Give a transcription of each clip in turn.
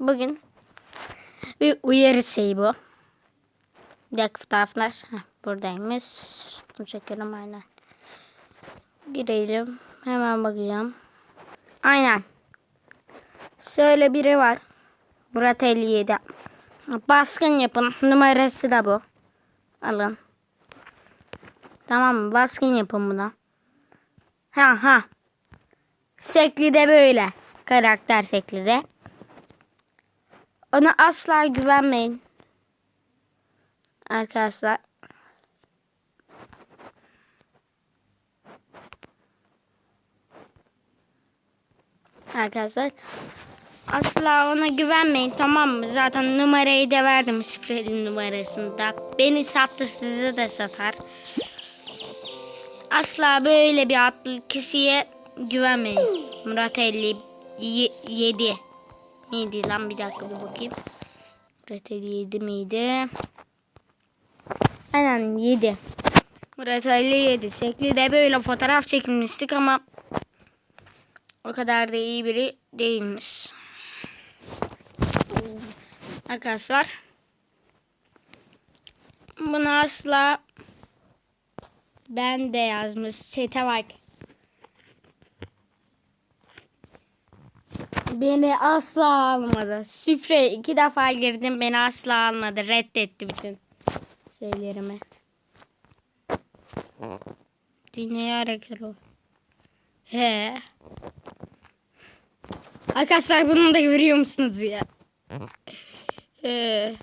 Bugün bir uyarı şeyi bu. Dakika fotoğraflar. Heh, buradaymış. Bunu çekelim aynen. Girelim. Hemen bakacağım. Aynen. Şöyle biri var. Murat 57. Baskın yapın. Numarası da bu. Alın. Tamam mı? Baskın yapın buna. Ha ha. Şekli de böyle. Karakter şekli de. Ona asla güvenmeyin. Arkadaşlar. Arkadaşlar. Asla ona güvenmeyin tamam mı? Zaten numarayı da verdim şifreli numarasında. Beni sattı size de satar. Asla böyle bir adlı kişiye güvenmeyin. Murat 57 miydi lan bir dakika bir bakayım. Murat 57 miydi? Aynen 7. Murat 57 şekli de böyle fotoğraf çekilmiştik ama o kadar da iyi biri değilmiş. Arkadaşlar bunu asla ben de yazmış. Çete bak. Beni asla almadı. Şifre iki defa girdim beni asla almadı. Reddetti bütün şeylerimi. Dünya rekoru. He. Arkadaşlar bunu da görüyor musunuz ya? He.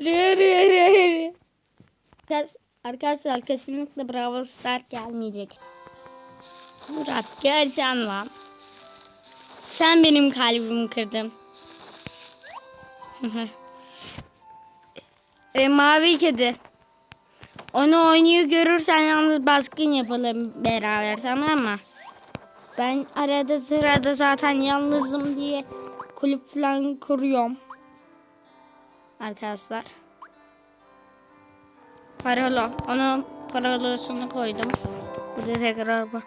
Re, re, re. Arkadaş- Arkadaşlar kesinlikle Bravo Star gelmeyecek. Murat geleceğim lan. Sen benim kalbimi kırdın. e, mavi kedi. Onu oynuyor görürsen yalnız baskın yapalım beraber tamam mı? Ben arada sırada zaten yalnızım diye kulüp falan kuruyorum. Arkadaşlar. Parola. Onun parolasını koydum. Burada tekrar bak.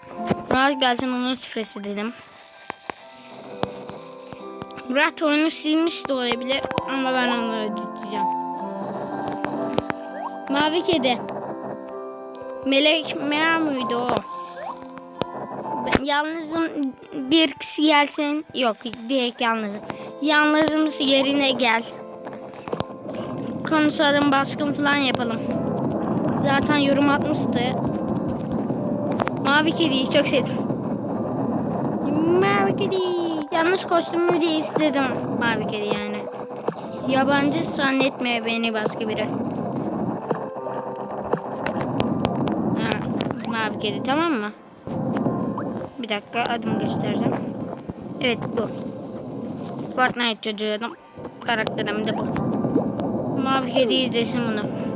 Murat gelsin onun şifresi dedim. Murat oyunu silmiş de olabilir ama ben onu ödeteceğim. Mavi kedi. Melek Mea muydu o? Ben yalnızım bir kişi gelsin. Yok direkt yalnızım. Yalnızım yerine gel. Konuşalım baskın falan yapalım. Zaten yorum atmıştı. Mavi kediyi çok sevdim. Mavi kedi. Yanlış kostümü de istedim. Mavi kedi yani. Yabancı zannetme beni başka biri. Ha, mavi kedi tamam mı? Bir dakika adım göstereceğim. Evet bu. Fortnite çocuğum. Karakterim de bu. Mavi kedi izlesin bunu.